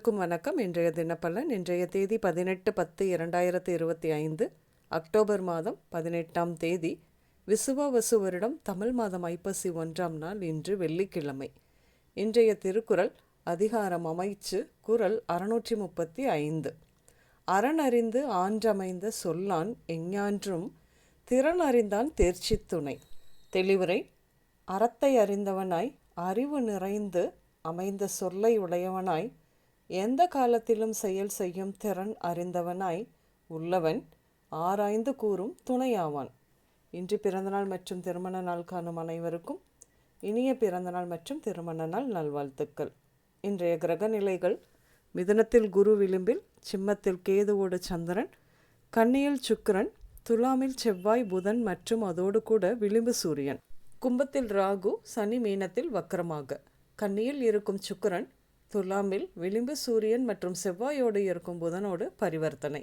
அனைவருக்கும் வணக்கம். இன்றைய தினப்பலன் இன்றைய தேதி பதினெட்டு பத்து இரண்டாயிரத்தி இருபத்தி ஐந்து அக்டோபர் மாதம் பதினெட்டாம் தேதி விசுவாவசு வருடம் தமிழ் மாதம் ஐப்பசி ஒன்றாம் நாள் இன்று வெள்ளிக்கிழமை. இன்றைய திருக்குறள் அதிகாரம் அமைச்சு குரல் அறுநூற்றி முப்பத்தி ஐந்து. அறனறிந்து ஆன்றமைந்த சொல்லான் எஞ்ஞான்றும் திறன் அறிந்தான் தேர்ச்சி துணை தெளிவுரை அறத்தை அறிந்தவனாய் அறிவு நிறைந்து அமைந்த சொல்லை உடையவனாய் எந்த காலத்திலும் செயல் செய்யும் திறன் அறிந்தவனாய் உள்ளவன் ஆராய்ந்து கூறும் துணையாவான். இன்று பிறந்தநாள் மற்றும் திருமண நாள் காணும் அனைவருக்கும் இனிய பிறந்தநாள் மற்றும் திருமண நாள் நல்வாழ்த்துக்கள். இன்றைய கிரக நிலைகள் மிதனத்தில் குரு விளிம்பில் சிம்மத்தில் கேதுவோடு சந்திரன் கன்னியில் சுக்கிரன் துலாமில் செவ்வாய் புதன் மற்றும் அதோடு கூட விளிம்பு சூரியன். கும்பத்தில் ராகு சனி மீனத்தில் வக்கரமாக. கன்னியில் இருக்கும் சுக்கிரன் துலாமில் விளிம்பு சூரியன் மற்றும் செவ்வாயோடு இருக்கும் புதனோடு பரிவர்த்தனை.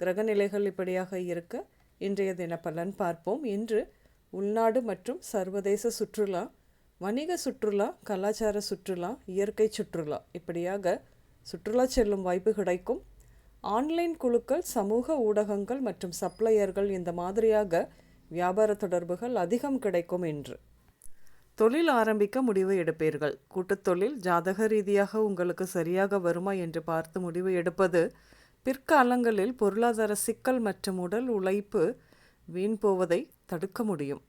கிரகநிலைகள் இப்படியாக இருக்க இன்றைய தின பலன் பார்ப்போம். இன்று உள்நாடு மற்றும் சர்வதேச சுற்றுலா வணிக சுற்றுலா கலாச்சார சுற்றுலா இயற்கை சுற்றுலா இப்படியாக சுற்றுலா செல்லும் வாய்ப்பு கிடைக்கும். ஆன்லைன் குழுக்கள் சமூக ஊடகங்கள் மற்றும் சப்ளையர்கள் இந்த மாதிரியாக வியாபார தொடர்புகள் அதிகம் கிடைக்கும் என்று தொழில் ஆரம்பிக்க முடிவு எடுப்பீர்கள். கூட்டத்தொழில் ஜாதக ரீதியாக உங்களுக்கு சரியாக வருமா என்று பார்த்து முடிவு எடுப்பது பிற்காலங்களில் பொருளாதார சிக்கல் மற்றும் உடல் உழைப்பு வீண் போவதை தடுக்க முடியும்.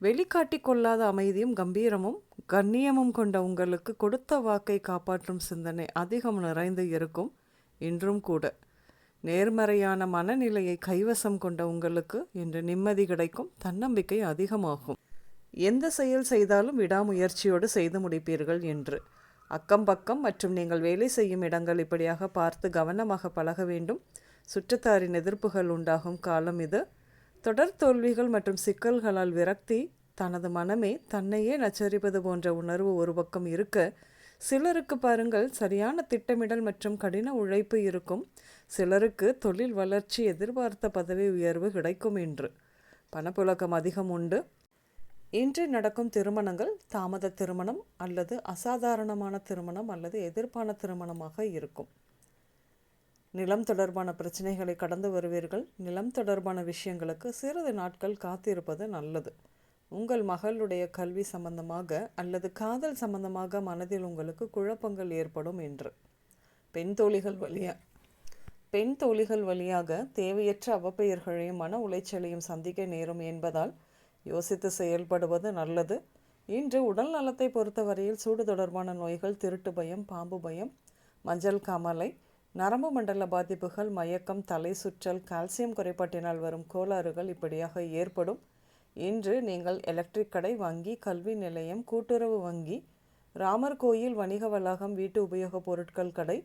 வெளிக்காட்டி கொள்ளாத அமைதியும் கம்பீரமும் கண்ணியமும் கொண்ட உங்களுக்கு கொடுத்த வாக்கை காப்பாற்றும் சிந்தனை அதிகம் நிறைந்து இருக்கும் இன்றும் கூட. நேர்மறையான மனநிலையை கைவசம் கொண்ட உங்களுக்கு இன்று நிம்மதி கிடைக்கும் தன்னம்பிக்கை அதிகமாகும். எந்த செயல் செய்தாலும் விடாமுயற்சியோடு செய்து முடிப்பீர்கள் என்று. அக்கம் பக்கம் மற்றும் நீங்கள் வேலை செய்யும் இடங்கள் இப்படியாக பார்த்து கவனமாக பழக வேண்டும். சுற்றத்தாரின் எதிர்ப்புகள் உண்டாகும் காலம் இது. தொடர் தோல்விகள் மற்றும் சிக்கல்களால் விரக்தி தனது மனமே தன்னையே நச்சரிப்பது போன்ற உணர்வு ஒரு பக்கம் இருக்க சிலருக்கு பாருங்கள் சரியான திட்டமிடல் மற்றும் கடின உழைப்பு இருக்கும். சிலருக்கு தொழில் வளர்ச்சி எதிர்பார்த்த பதவி உயர்வு கிடைக்கும் என்று. பணப்புழக்கம் அதிகம் உண்டு. இன்று நடக்கும் திருமணங்கள் தாமத திருமணம் அல்லது அசாதாரணமான திருமணம் அல்லது எதிர்ப்பான திருமணமாக இருக்கும். நிலம் தொடர்பான பிரச்சனைகளை கடந்து வருவீர்கள். நிலம் தொடர்பான விஷயங்களுக்கு சிறிது நாட்கள் காத்திருப்பது நல்லது. உங்கள் மகளுடைய கல்வி சம்பந்தமாக அல்லது காதல் சம்பந்தமாக மனதில் உங்களுக்கு குழப்பங்கள் ஏற்படும் என்று. பெண் தோழிகள் வழியாக பெண் தோழிகள் வழியாக தேவையற்ற அவப்பெயர்களையும் மன உளைச்சலையும் சந்திக்க நேரும் என்பதால் யோசித்து செயல்படுவது நல்லது. இன்று உடல் நலத்தை பொறுத்தவரையில் சூடு தொடர்பான நோய்கள் திருட்டு பயம் பாம்பு பயம் மஞ்சள் காமலை நரம்பு மண்டல பாதிப்புகள் மயக்கம் தலை சுற்றல் கால்சியம் குறைபாட்டினால் வரும் கோளாறுகள் இப்படியாக ஏற்படும். இன்று நீங்கள் எலக்ட்ரிக் கடை வங்கி கல்வி நிலையம் கூட்டுறவு வங்கி ராமர் கோயில் வணிக வளாகம் வீட்டு உபயோகப் பொருட்கள் கடை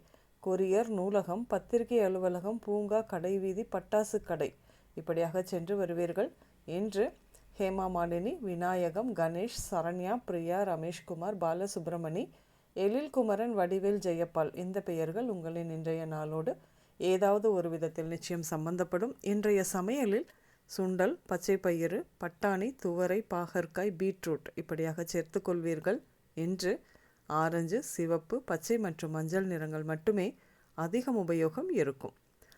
கொரியர் நூலகம் பத்திரிகை அலுவலகம் பூங்கா கடைவீதி பட்டாசு கடை இப்படியாக சென்று வருவீர்கள். இன்று ஹேமா மாலினி விநாயகம் கணேஷ் சரண்யா பிரியா ரமேஷ்குமார் பாலசுப்ரமணி எழில்குமரன் வடிவேல் ஜெயப்பால். இந்த பெயர்கள் உங்களின் இன்றைய நாளோடு ஏதாவது ஒரு விதத்தில் நிச்சயம் சம்பந்தப்படும். இன்றைய சமையலில் சுண்டல் பச்சை பயிறு பட்டாணி துவரை பாகற்காய் பீட்ரூட் இப்படியாக சேர்த்து கொள்வீர்கள். இன்று ஆரஞ்சு சிவப்பு பச்சை மற்றும் மஞ்சள் நிறங்கள் மட்டுமே அதிகம் உபயோகம் இருக்கும்.